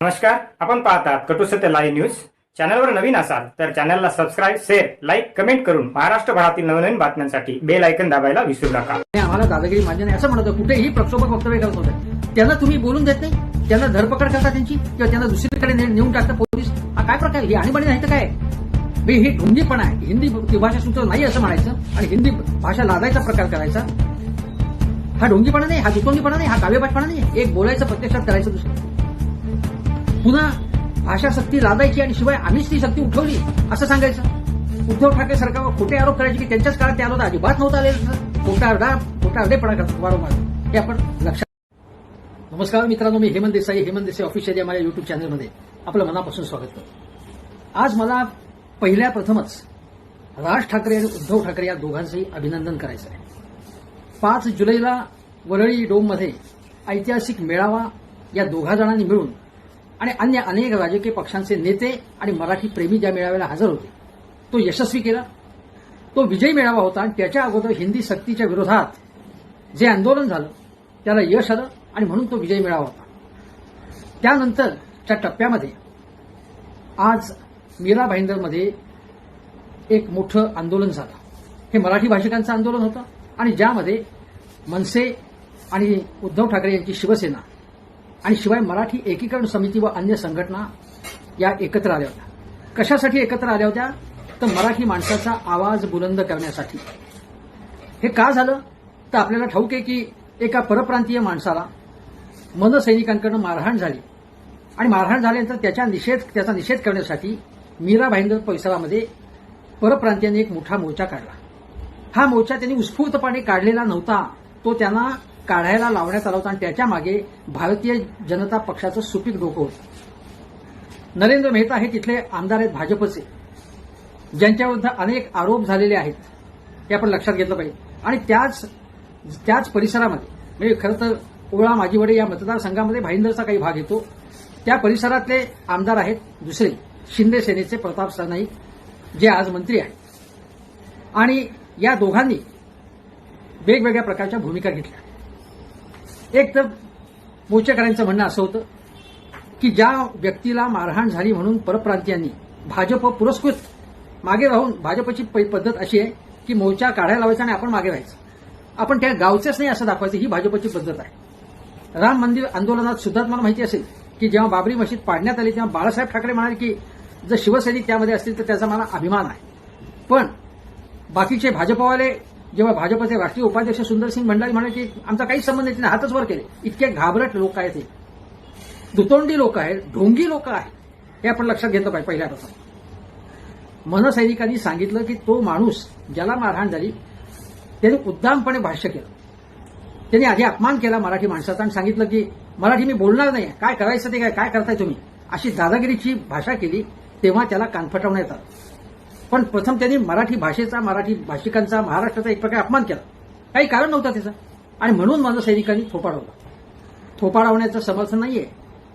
नमस्कार आपण पाहतात कटुसत्य लाईव्ह न्यूज चॅनलवर नवीन असाल तर चॅनलला सबस्क्राईब शेअर लाईक कमेंट करून महाराष्ट्रभरातील नवनवीन बातम्यांसाठी बेल ऐकन दाबायला विसरू नका. आम्हाला दादागिरी मान्य नाही. असं म्हणत कुठेही प्रक्षोभक वक्तव्य करत होते त्यांना तुम्ही बोलून देत नाही? त्यांना धरपकड करता त्यांची? किंवा त्यांना दुसरीकडे नेऊन टाकता पोलीस? हा काय प्रकार ही आणीबाणी नाही तर काय? हे ही ढोंगीपणा आहे. हिंदी भाषा सूत्र नाही असं म्हणायचं. आणि हिंदी भाषा लादायचा प्रकार करायचा. हा ढोंगीपणा नाही हा दुतोंगीपणा नाही हा काव्यपाठपणा नाही. एक बोलायचं प्रत्यक्षात करायचं दुसरं. पुन्हा आशा शक्ती लादायची आणि शिवाय आम्हीच ती शक्ती उठवली असं सांगायचं. उद्धव ठाकरे सरकारवर खोटे आरोप करायचे की त्यांच्याच काळात ते आलो अजिबात नव्हता आलेलं खोटा अर्धा खोटा अर्धेपणा करतात वारंवार. हे आपण लक्षात नमस्कार मित्रांनो मी हेमंत देसाई हेमंत देसाई ऑफिशियल या माझ्या युट्यूब चॅनलमध्ये आपलं मनापासून स्वागत करतो. आज मला पहिल्या प्रथमच राज ठाकरे आणि उद्धव ठाकरे या दोघांचंही अभिनंदन करायचं आहे. पाच जुलैला वरळी डोममध्ये ऐतिहासिक मेळावा या दोघा जणांनी मिळून आणि अन्य अनेक राजकीय पक्षांचे नेते आणि मराठी प्रेमी ज्या मेळाव्याला हजर होते तो यशस्वी केला. तो विजयी मेळावा होता आणि त्याच्या अगोदर हिंदी सक्तीच्या विरोधात जे आंदोलन झालं त्याला यश आलं आणि म्हणून तो विजयी मेळावा होता. त्यानंतरच्या टप्प्यामध्ये आज मीरा भाईंदरमध्ये एक मोठं आंदोलन झालं. हे मराठी भाषिकांचं आंदोलन होतं आणि ज्यामध्ये मनसे आणि उद्धव ठाकरे यांची शिवसेना आणि शिवाय मराठी एकीकरण समिती व अन्य संघटना या एकत्र आल्या होत्या. कशासाठी एकत्र आल्या होत्या? तर मराठी माणसाचा आवाज बुलंद करण्यासाठी. हे का झालं? तर आपल्याला ठाऊक आहे की एका परप्रांतीय माणसाला मनसैनिकांकडून मारहाण झाली. आणि मारहाण झाल्यानंतर त्याच्या निषेध त्याचा निषेध करण्यासाठी मीरा भाईंदर परिसरामध्ये परप्रांतीयांनी एक मोठा मोर्चा काढला. हा मोर्चा त्यांनी उत्स्फूर्तपणे काढलेला नव्हता. तो त्यांना काढायला लावण्यात आला होता आणि त्याच्यामागे भारतीय जनता पक्षाचं सुपीक डोकं होतं. नरेंद्र मेहता हे तिथले आमदार आहेत भाजपचे ज्यांच्याविरुद्ध अनेक आरोप झालेले आहेत हे आपण लक्षात घेतलं पाहिजे. आणि त्याच त्याच परिसरामध्ये म्हणजे खरं तर ओळा माजीवडे या मतदारसंघामध्ये भाईंदरचा काही भाग येतो. त्या परिसरातले आमदार आहेत दुसरे शिंदे सेनेचे प्रताप सरनाईक जे आज मंत्री आहेत. आणि या दोघांनी वेगवेगळ्या प्रकारच्या भूमिका घेतल्या. एक तर मोर्चेकऱ्यांचं म्हणणं असं होतं की ज्या व्यक्तीला मारहाण झाली म्हणून परप्रांतीयांनी भाजप पुरस्कृत मागे राहून भाजपची पद्धत अशी आहे की मोर्चा काढायला लावायचा आणि आपण मागे राहायचं. आपण त्या गावचेच नाही असं दाखवायचं ही भाजपची पद्धत आहे. राम मंदिर आंदोलनात सुद्धा तुम्हाला माहिती असेल की जेव्हा बाबरी मशीद पाडण्यात आली तेव्हा बाळासाहेब ठाकरे म्हणाले की जर शिवसैनिक त्यामध्ये असतील तर त्याचा मला अभिमान आहे. पण बाकीचे भाजपवाले जेव्हा भाजपचे राष्ट्रीय उपाध्यक्ष सुंदरसिंग भंडारी म्हणाले की आमचा काहीच संबंध नाही. हातच वर केले. इतके घाबरट लोक आहेत हे. दुतोंडी लोक आहेत ढोंगी लोक आहेत. हे आपण लक्षात घेतलं पाहिजे पहिल्यापासून. मनसैनिकांनी सांगितलं की तो माणूस ज्याला मारहाण झाली त्याने उद्दामपणे भाष्य केलं. त्यांनी आधी अपमान केला मराठी माणसाचा आणि सांगितलं की मराठी मी बोलणार नाही काय करायचं ते काय काय करताय तुम्ही? अशी दादागिरीची भाषा केली तेव्हा त्याला कानफटवण्यात आलं. पण प्रथम त्यांनी मराठी भाषेचा मराठी भाषिकांचा महाराष्ट्राचा एक प्रकारे अपमान केला. काही कारण नव्हतं त्याचं. आणि म्हणून मनसैनिकांनी थोपाडवलं थोपाडवण्याचं समर्थन नाहीये.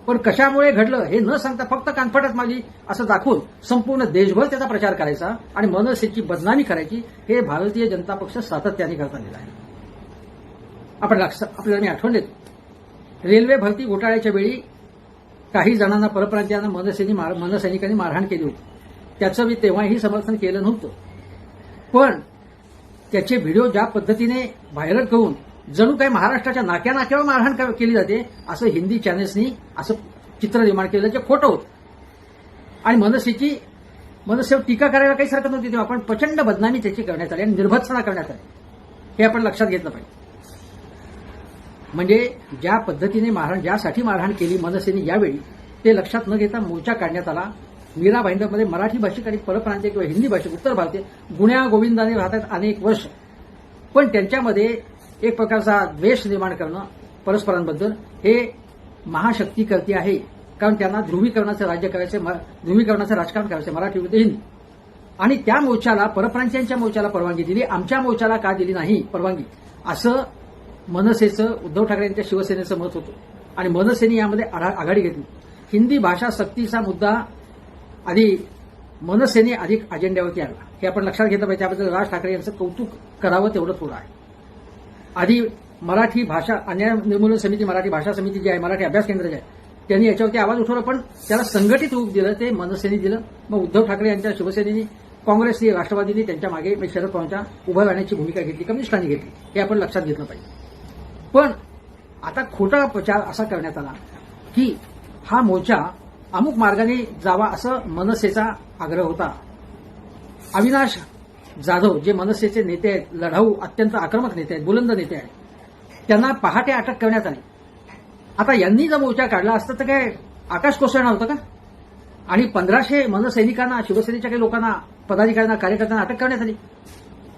पण कशामुळे घडलं हे न सांगता फक्त कानफटच माझी असं दाखवून संपूर्ण देशभर त्याचा प्रचार करायचा आणि मनसेची बदनामी करायची हे भारतीय जनता पक्ष सातत्याने करता आलेला आहे. आपण लक्ष आपल्याला मी आठवण देतो. रेल्वे भरती घोटाळ्याच्या वेळी काही जणांना परप्रांतीयांना मनसेनी मार मनसैनिकांनी मारहाण केली होती. त्याचं मी तेव्हाही समर्थन केलं नव्हतं. पण त्याचे व्हिडिओ ज्या पद्धतीने व्हायरल करून जणू काही महाराष्ट्राच्या नाक्या नाक्यावर मारहाण केली जाते असं हिंदी चॅनेल्सनी असं चित्र निर्माण केलं जे खोटं होतं. आणि मनसेची मनसेवर टीका करायला काहीच हरकत नव्हती तेव्हा पण प्रचंड बदनामी त्याची करण्यात आली आणि निर्भत्सना करण्यात आली. हे आपण लक्षात घेतलं पाहिजे. म्हणजे ज्या पद्धतीने मारहाण ज्यासाठी मारहाण केली मनसेने यावेळी ते लक्षात न घेता मोर्चा काढण्यात आला. मीरा भाईंदरमध्ये मराठी भाषिक आणि परप्रांतीय किंवा हिंदी भाषिक उत्तर भारतीय गुण्या गोविंदाने राहतात अनेक वर्ष. पण त्यांच्यामध्ये एक प्रकारचा द्वेष निर्माण करणं परस्परांबद्दल हे महाशक्ती करते आहे. कारण त्यांना ध्रुवीकरणाचं राज्य करायचं म- ध्रुवीकरणाचं राजकारण करायचं मराठी विरुद्ध हिंदी. आणि त्या मोर्चाला परप्रांतीयांच्या मोर्चाला परवानगी दिली. आमच्या मोर्चाला का दिली नाही? परवानगी. असं मनसेचं उद्धव ठाकरे यांच्या शिवसेनेचं मत होतं. आणि मनसेने यामध्ये आघाडी घेतली. हिंदी भाषा सक्तीचा मुद्दा आधी मनसेने अधिक अजेंड्यावरती आणला हे आपण लक्षात घेतलं पाहिजे. त्याबद्दल राज ठाकरे यांचं कौतुक करावं तेवढं थोडं आहे. आधी मराठी भाषा अन्याय निर्मूलन समिती मराठी भाषा समिती जी आहे मराठी अभ्यास केंद्र जे आहे त्यांनी याच्यावरती आवाज उठवला. पण त्याला संघटित रूप दिलं ते मनसेने दिलं. मग उद्धव ठाकरे यांच्या शिवसेनेने काँग्रेसने राष्ट्रवादीने त्यांच्या मागे म्हणजे शरद पवारांच्या उभं राहण्याची भूमिका घेतली कम्युनिस्टांनी घेतली. हे आपण लक्षात घेतलं पाहिजे. पण आता खोटा प्रचार असा करण्यात आला की हा मोर्चा अमुक मार्गाने जावा असं मनसेचा आग्रह होता. अविनाश जाधव जे मनसेचे नेते आहेत लढाऊ अत्यंत आक्रमक नेते आहेत बुलंद नेते आहेत त्यांना पहाटे अटक करण्यात आली. आता यांनी जर मोर्चा काढला असता तर काय आकाश कोसळणार होतं का? आणि पंधराशे मनसैनिकांना शिवसेनेच्या काही लोकांना पदाधिकाऱ्यांना कार्यकर्त्यांना अटक करण्यात आली.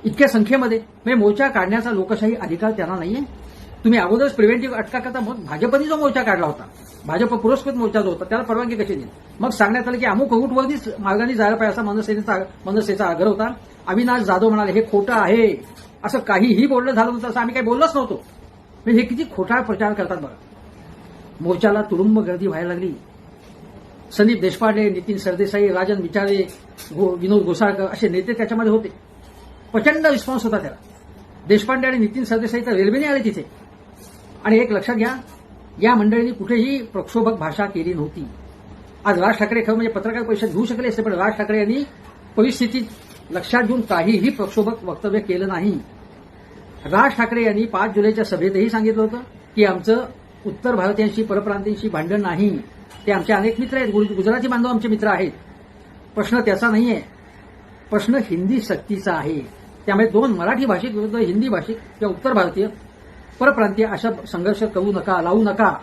इतक्या संख्येमध्ये. म्हणजे मोर्चा काढण्याचा लोकशाही अधिकार त्यांना नाहीये. तुम्ही अगोदरच प्रिव्हेंटिव्ह अटका करता मग भाजपने जो मोर्चा काढला होता. भाजप पुरस्कृत मोर्चा जो होता त्याला परवानगी कशी दिली? मग सांगण्यात आलं की अमुक रूटवरतीच मार्गाने जायला पाहिजे असा मनसेनेचा मनसेचा आग्रह होता. अविनाश जाधव म्हणाले हे खोटं आहे. असं काहीही बोलणं झालं नव्हतं असं आम्ही काही बोललोच नव्हतो. म्हणजे हे किती खोटा प्रचार करतात बघा. मोर्चाला तुडुंब गर्दी व्हायला लागली. संदीप देशपांडे नितीन सरदेसाई राजन विचारे गो- विनोद घोसाळकर असे नेते त्याच्यामध्ये होते. प्रचंड रिस्पॉन्स होता त्याला. देशपांडे आणि नितीन सरदेसाई तर रेल्वेने आले तिथे. आणि एक लक्षात घ्या या मंडळींनी कुठेही प्रक्षोभक भाषा केली नव्हती. आज राज ठाकरे खरं म्हणजे पत्रकार परिषद घेऊ शकले असते पण राज ठाकरे यांनी परिस्थिती लक्षात घेऊन काहीही प्रक्षोभक वक्तव्य केलं नाही. राज ठाकरे यांनी पाच जुलैच्या सभेतही सांगितलं होतं की आमचं उत्तर भारतीयांशी परप्रांतीयांशी भांडण नाही. ते आमचे अनेक मित्र आहेत. गुजराती बांधव आमचे मित्र आहेत. प्रश्न त्याचा नाहीये. प्रश्न हिंदी सक्तीचा आहे. त्यामुळे दोन मराठी भाषिक विरुद्ध हिंदी भाषिक किंवा उत्तर भारतीय परप्रांतीय अशा संघर्ष करू नका लावू नका.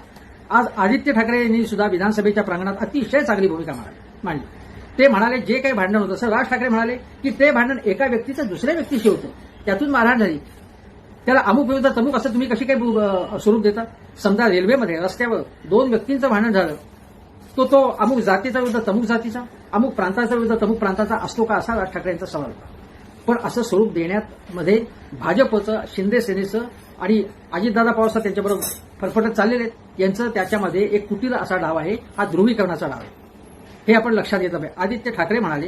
आज आदित्य ठाकरे यांनी सुद्धा विधानसभेच्या प्रांगणात अतिशय चांगली भूमिका मांडली. मांडली. ते म्हणाले जे काही भांडण होतं असं राज ठाकरे म्हणाले की ते भांडण एका व्यक्तीचं दुसऱ्या व्यक्तीशी होतं. त्यातून मारहाण झाली. त्याला अमुक विरुद्ध तमुक असं तुम्ही कशी काही स्वरूप देता? समजा रेल्वेमध्ये रस्त्यावर दोन व्यक्तींचं भांडण झालं. तो तो अमुक जातीचा विरुद्ध तमुक जातीचा अमुक प्रांताचा विरुद्ध तमुक प्रांताचा असतो का असा राज ठाकरे यांचा सवाल होता. पण असं स्वरूप देण्यात मध्ये भाजपचं शिंदे सेनेचं आणि अजितदादा पवार त्यांच्याबरोबर फरफटत चाललेले आहेत. यांचं त्याच्यामध्ये एक कुटील असा डाव आहे हा ध्रुवीकरणाचा डाव आहे. हे आपण लक्षात घेतलं पाहिजे. आदित्य ठाकरे म्हणाले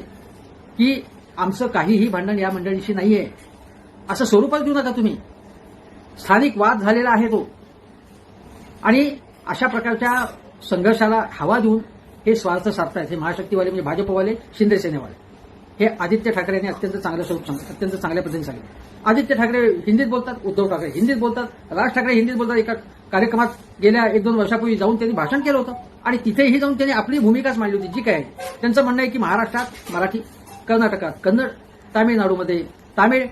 की आमचं काहीही भांडण या मंडळीशी नाहीये. असं स्वरूपच देऊ नका तुम्ही. स्थानिक वाद झालेला आहे तो. आणि अशा प्रकारच्या संघर्षाला हवा देऊन हे स्वार्थ साधतायत. हे महाशक्तीवाले म्हणजे भाजपवाले शिंदे सेनेवाले. हे आदित्य ठाकरे यांनी अत्यंत चांगलं स्वरूप सांगितलं अत्यंत चांगल्या पद्धतीने सांगितलं. आदित्य ठाकरे हिंदीत बोलतात उद्धव ठाकरे हिंदीत बोलतात राज ठाकरे हिंदीत बोलतात एका कार्यक्रमात गेल्या एक दोन वर्षापूर्वी जाऊन त्यांनी भाषण केलं होतं. आणि तिथेही जाऊन त्यांनी आपली भूमिकाच मांडली होती जी काय आहे. त्यांचं म्हणणं आहे की महाराष्ट्रात मराठी कर्नाटकात कन्नड तामिळनाडूमध्ये तामिळ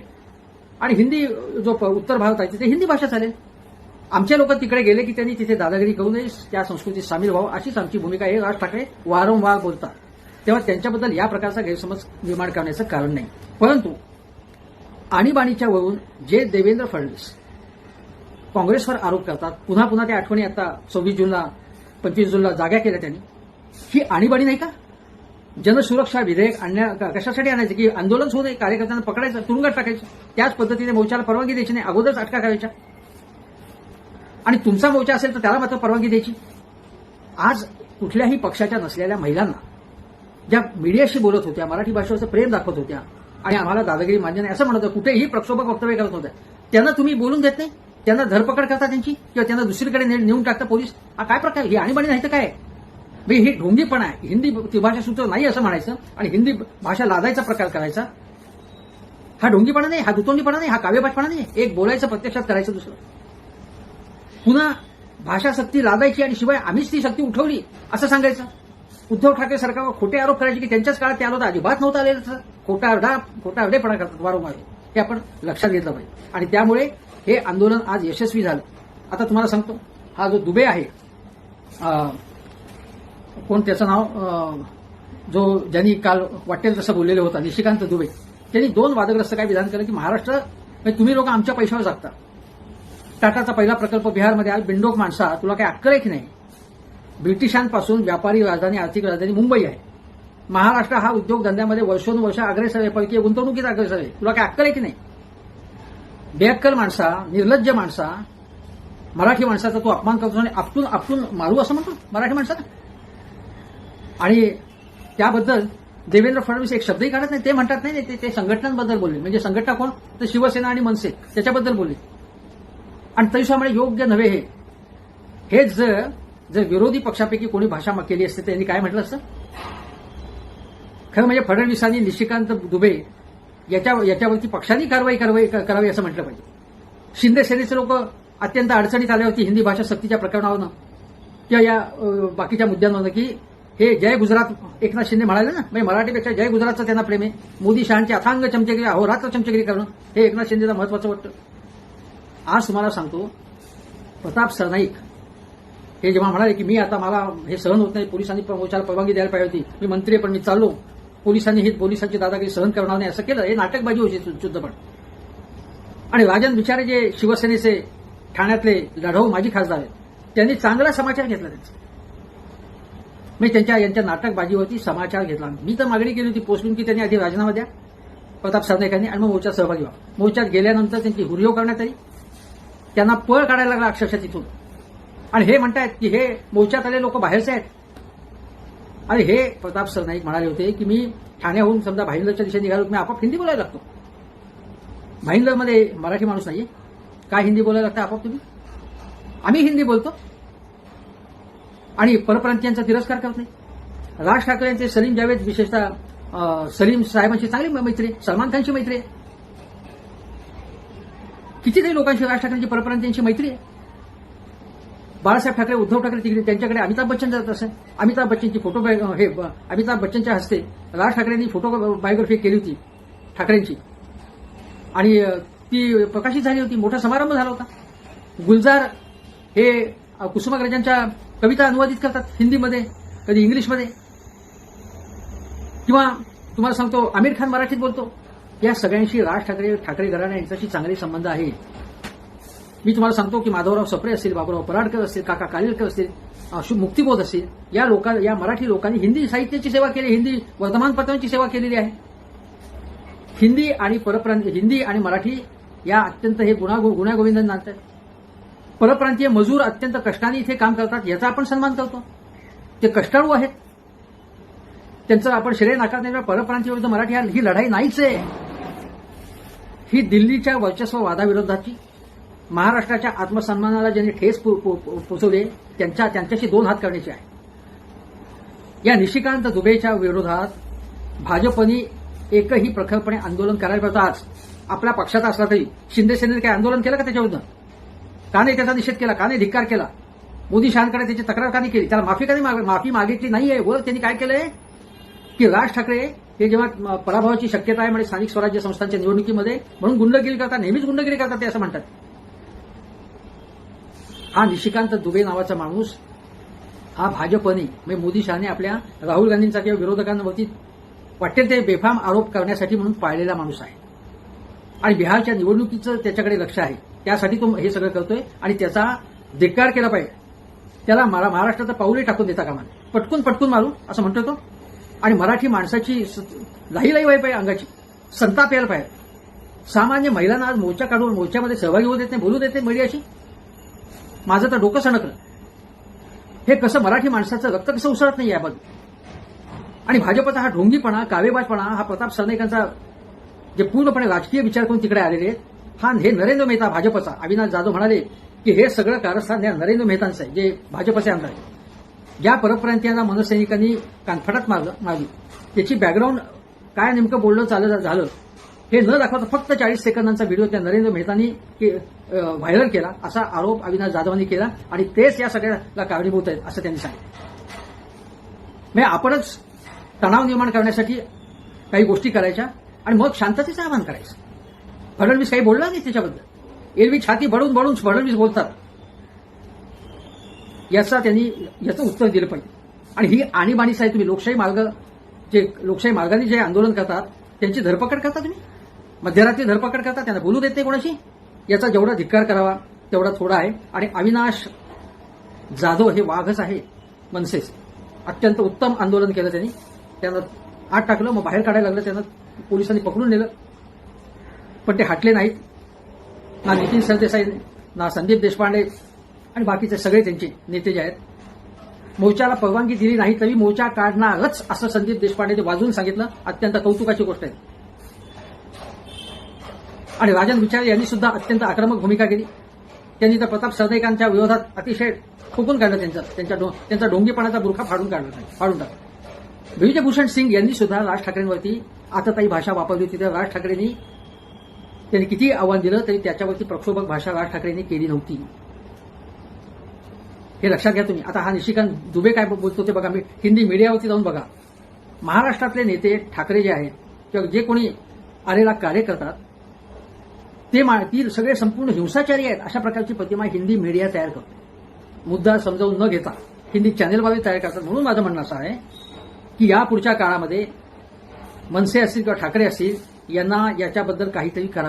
आणि हिंदी जो प- उत्तर भारत आहे तिथे हिंदी भाषा चालेल. आमचे लोक तिकडे गेले की त्यांनी तिथे दादागिरी करू नये त्या संस्कृतीत सामील व्हावं अशीच आमची भूमिका आहे राज ठाकरे वारंवार बोलतात. तेव्हा त्यांच्याबद्दल या प्रकारचा गैरसमज निर्माण करण्याचं कारण नाही. परंतु आणीबाणीच्या वरून जे देवेंद्र फडणवीस काँग्रेसवर आरोप करतात पुन्हा पुन्हा त्या आठवणी आता सव्वीस जूनला पंचवीस जूनला जाग्या केल्या त्यांनी. ही आणीबाणी नाही का? जनसुरक्षा विधेयक आणण्या कशासाठी आणायचं? की आंदोलन होऊ नये कार्यकर्त्यांना पकडायचं तुरुंगात टाकायचं. त्याच पद्धतीने मोर्चाला परवानगी द्यायची नाही अगोदरच अटका करायच्या. आणि तुमचा मोर्चा असेल तर त्याला मात्र परवानगी द्यायची. आज कुठल्याही पक्षाच्या नसलेल्या महिलांना ज्या मीडियाशी बोलत होत्या मराठी भाषेवरचं प्रेम दाखवत होत्या आणि आम्हाला दादागिरी मान्य नाही असं म्हणत होत्या कुठेही प्रक्षोभक वक्तव्य करत होत्या त्यांना तुम्ही बोलून देत नाही? त्यांना धरपकड करता त्यांची? किंवा त्यांना दुसरीकडे ने- नेऊन टाकता पोलीस? हा काय प्रकार ही आणीबाणी नाही तर काय? म्हणजे ही ढोंगीपणा आहे. हिंदी त्रिभाषा सूत्र नाही असं म्हणायचं आणि हिंदी भाषा लादायचा प्रकार करायचा. हा ढोंगीपणा नाही हा दुतोंडीपणा नाही हा काव्यपाठपणा नाही. एक बोलायचं प्रत्यक्षात करायचं दुसरं. पुन्हा भाषा सक्ती लादायची आणि शिवाय आम्हीच ती शक्ती उठवली असं सांगायचं. उद्धव ठाकरे सरकारवर खोटे आरोप करायचे की त्यांच्याच काळात ते आलो तर अजिबात नव्हतं आलेलं. खोटा अर्धा खोटा अर्धेपणा करतात वारंवार. हे आपण लक्षात घेतलं पाहिजे. आणि त्यामुळे हे आंदोलन आज यशस्वी झालं. आता तुम्हाला सांगतो हा जो दुबे आहे कोण त्याचं नाव जो ज्यांनी काल वाटेल तसं बोललेलं होता निशिकांत दुबे त्यांनी दोन वादग्रस्त काय विधान केलं की महाराष्ट्र म्हणजे तुम्ही लोक आमच्या पैशावर जागता. टाटाचा पहिला प्रकल्प बिहारमध्ये आला बिंडोक माणसा तुला काय अक्कल आहे की नाही? ब्रिटिशांपासून व्यापारी राजधानी आर्थिक राजधानी मुंबई आहे. महाराष्ट्र हा उद्योगधंद्यामध्ये वर्षोनुवर्ष अग्रेसर आहे पैकी गुंतवणुकीत अग्रेसर आहे. तुला काय अक्कल आहे की नाही? बेअक्कल माणसा निर्लज्ज माणसा मराठी माणसाचा तू अपमान करतो आणि आपटून आपटून मारू असं म्हणतो मराठी माणसाला? आणि त्याबद्दल देवेंद्र फडणवीस एक शब्दही काढत नाही. ते म्हणतात नाही ते ते संघटनांबद्दल बोलले. म्हणजे संघटना कोण? तर शिवसेना आणि मनसे. त्याच्याबद्दल बोलले. आणि तरीसुद्धा योग्य नव्हे हे. हेच जर जर विरोधी पक्षापैकी कोणी भाषा केली असते त्यांनी काय म्हटलं असतं? खरं म्हणजे फडणवीसांनी निशिकांत दुबे याच्या याच्यावरती पक्षांनी कारवाई कारवाई करावी असं म्हटलं पाहिजे. शिंदे सेनेचे लोक अत्यंत अडचणीत आले होती हिंदी भाषा सक्तीच्या प्रकरणावरनं. किंवा या बाकीच्या मुद्द्यांवरनं की हे जय गुजरात एकनाथ शिंदे म्हणाले ना म्हणजे मराठीपेक्षा जय गुजरातचं त्यांना प्रेम आहे. मोदी शहांची अथांग चमचेगिरी अहोरात्र चमचेगिरी करणं हे एकनाथ शिंदेला महत्वाचं वाटतं. आज तुम्हाला सांगतो प्रताप सरनाईक हे जेव्हा म्हणाले की मी आता मला हे सहन होत नाही पोलिसांनी मोर्चाला परवानगी द्यायला पाहिजे होती. मी मंत्री आहे पण मी चाललो. पोलिसांनी हे पोलिसांची दादागिरी सहन करणार नाही असं केलं. हे नाटकबाजी होती शुद्धपण आणि राजन बिचारे जे शिवसेनेचे ठाण्यातले लढाऊ माजी खासदार आहेत त्यांनी चांगला समाचार घेतला त्यांचा. मी त्यांच्या यांच्या नाटकबाजीवरती समाचार घेतला. मी तर मागणी केली होती पोस्टून की त्यांनी आधी राजीनामा द्या प्रताप सरनाईकांनी आणि मग मोर्चात सहभागी व्हा. मोर्चात गेल्यानंतर त्यांची हुरियो करण्यात आली. त्यांना पळ काढायला लागला अक्षरशः तिथून. आणि हे म्हणतायत की हे मोर्चात आले लोक बाहेरचे आहेत. आणि हे प्रताप सरनाईक म्हणाले होते की मी ठाण्याहून समजा भाईंदरच्या दिशेने निघालो मी आपोआप हिंदी बोलायला लागतो. भाईंदरमध्ये मराठी माणूस नाहीये. काय हिंदी बोलायला लागतं आपोआप तुम्ही? आम्ही हिंदी बोलतो. आणि परप्रांतीयांचा तिरस्कार करत नाही. राज ठाकरे यांचे सलीम जावेद विशेषतः सलीम साहेबांची चांगली मैत्री सलमान खानची मैत्री आहे. कितीतरी लोकांशी राज ठाकरेंची परप्रांतीयांची मैत्री आहे. बाळासाहेब ठाकरे उद्धव ठाकरे तिकडे त्यांच्याकडे अमिताभ बच्चन जात असे अमिताभ बच्चनची फोटो बाय- हे अमिताभ बच्चनच्या हस्ते राज ठाकरेंनी फोटो बायोग्राफी केली होती ठाकरेंची. आणि ती प्रकाशित झाली होती मोठा समारंभ झाला होता. गुलजार हे कुसुमाग्रजांच्या कविता अनुवादित करतात हिंदीमध्ये कधी इंग्लिशमध्ये. किंवा तुम्हाला सांगतो आमिर खान मराठीत बोलतो. या सगळ्यांशी राज ठाकरे ठाकरे घराण्या यांच्याशी चांगले संबंध आहे मी तुम्हाला सांगतो की माधवराव सप्रे असतील बाबूराव पराडकर असतील काका कालेलकर असतील मुक्तिबोध असतील या लोका या मराठी लोकांनी हिंदी साहित्याची सेवा केली हिंदी वर्तमानपत्रांची सेवा केलेली आहे. हिंदी आणि परप्रांत हिंदी आणि मराठी या अत्यंत हे गुणा गुण्यागोविंद नातं परप्रांतीय मजूर अत्यंत कष्टाने इथे काम करतात याचा आपण सन्मान करतो. ते कष्टाळू आहेत. त्यांचं आपण श्रेय नाकार नाही परप्रांतीय विरुद्ध मराठी हा- ही लढाई नाहीच आहे. ही दिल्लीच्या वर्चस्व वादाविरोधाची महाराष्ट्राच्या आत्मसन्मानाला ज्यांनी ठेस पो- पो- पोचवले त्यांच्या त्यांच्याशी दोन हात करण्याचे आहे. या निशिकांत दुबेच्या विरोधात भाजपने एकही प्रखरपणे आंदोलन करायला पाहिजे. आज आपल्या पक्षात असला तरी शिंदे सेनेने काही आंदोलन केलं का त्याच्याविरुद्ध? का नाही त्याचा निषेध केला का नाही धिक्कार केला. मोदी शहांकडे त्याची तक्रार का नाही केली. त्याला माफी का नाही माफी मागितली नाहीये. वर त्यांनी काय केलंय? की राज ठाकरे हे जेव्हा पराभवाची शक्यता आहे म्हणजे स्थानिक स्वराज्य संस्थांच्या निवडणुकीमध्ये म्हणून गुंडगिरी करतात नेहमीच गुंडगिरी करतात ते असं म्हणतात. हा निशिकांत दुबे नावाचा माणूस हा भाजपने म्हणजे मोदी शहाने आपल्या राहुल गांधींचा किंवा विरोधकांवरती वाटेल ते बेफाम आरोप करण्यासाठी म्हणून पाळलेला माणूस आहे. आणि बिहारच्या निवडणुकीचं त्याच्याकडे लक्ष आहे. त्यासाठी तो हे सगळं करतोय आणि त्याचा धिक्कार केला पाहिजे. त्याला महा- महाराष्ट्राचं पाऊलही टाकून देता कामा पटकून पटकून मारू असं म्हणतो तो. आणि मराठी माणसाची स- लाही लाही व्हायला पाहिजे अंगाची. संताप यायला पाहिजे. सामान्य महिलांना आज मोर्चा काढून मोर्चामध्ये सहभागी होऊ देत नाही बोलू देत नाही मीडियाशी. माझं तर डोकं सणकलं. हे कसं मराठी माणसाचं रक्त कसं उसळत नाही याबद्दल आणि भाजपचा हा ढोंगीपणा कावेबाजपणा हा प्रताप सरनाईकांचा जे पूर्णपणे राजकीय विचार करून तिकडे आलेले आहेत हा हे नरेंद्र मेहता भाजपचा. अविनाश जाधव म्हणाले की हे सगळं कारस्थान या नरेंद्र मेहतांचं आहे जे भाजपचे आमदार आहेत. ज्या परप्रांतीयांना मनसैनिकांनी कानफटात मारलं मारली. त्याची बॅकग्राऊंड काय नेमकं बोलणं चाललं झालं हे न दाखवता फक्त चाळीस सेकंदांचा व्हिडिओ त्या नरेंद्र मेहतांनी व्हायरल केला असा आरोप अविनाश जाधवांनी केला आणि तेच या सगळ्याला कारणीभूत आहेत असं त्यांनी सांगितलं. म्हणजे आपणच तणाव निर्माण करण्यासाठी काही गोष्टी करायच्या आणि मग शांततेचं आवाहन करायचं. फडणवीस काही बोलला नाही त्याच्याबद्दल. एरवी छाती बडून बडून फडणवीस बोलतात. याचा त्यांनी याचं उत्तर दिलं पाहिजे. आणि ही आणीबाणीच आहे तुम्ही लोकशाही मार्ग जे लोकशाही मार्गाने जे आंदोलन करतात त्यांची धरपकड करता तुम्ही? मध्यरात्री धरपकड करता त्यांना बोलू देत नाही कोणाशी? याचा जेवढा धिक्कार करावा तेवढा थोडा आहे. आणि अविनाश जाधव हे वाघच आहे मनसेस. अत्यंत उत्तम आंदोलन केलं त्यांनी. त्यांना आत टाकलं मग बाहेर काढायला लागलं त्यांना पोलिसांनी पकडून नेलं. पण ते हटले नाहीत. ना नितीन सरदेसाई ना संदीप देशपांडे आणि बाकीचे सगळे त्यांचे नेते जे आहेत. मोर्चाला परवानगी दिली नाही तरी मोर्चा काढणारच असं संदीप देशपांडेने वाजवून सांगितलं. अत्यंत कौतुकाची गोष्ट आहे. आणि राजन विचार यांनी सुद्धा अत्यंत आक्रमक भूमिका केली. त्यांनी तर प्रताप सरनाईकांच्या विरोधात अतिशय फुकून काढलं त्यांचा. त्यांच्या डो- त्यांचा डोंगेपणाचा बुरखा फाडून काढला फाडून टाकला. ब्रिजभूषण सिंग यांनी सुद्धा राज ठाकरेंवरती आताताई भाषा वापरली होती. तर राज ठाकरेंनी त्यांनी किती आव्हान दिलं तरी त्याच्यावरती प्रक्षोभक भाषा राज ठाकरेंनी केली नव्हती. हे लक्षात घ्या तुम्ही. आता हा निशिकांत दुबे काय बोलतो ते बघा. मी हिंदी मीडियावरती जाऊन बघा. महाराष्ट्रातले नेते ठाकरे जे आहेत किंवा जे कोणी आलेला कार्य करतात ते मा- ती सगळे संपूर्ण हिंसाचारी आहेत अशा प्रकारची प्रतिमा हिंदी मीडिया तयार करतो. मुद्दा समजावून न घेता हिंदी चॅनेलबाबी तयार करतात. म्हणून माझं म्हणणं असं आहे की या पुढच्या काळामध्ये मनसे असतील किंवा ठाकरे असतील यांना याच्याबद्दल काहीतरी करावं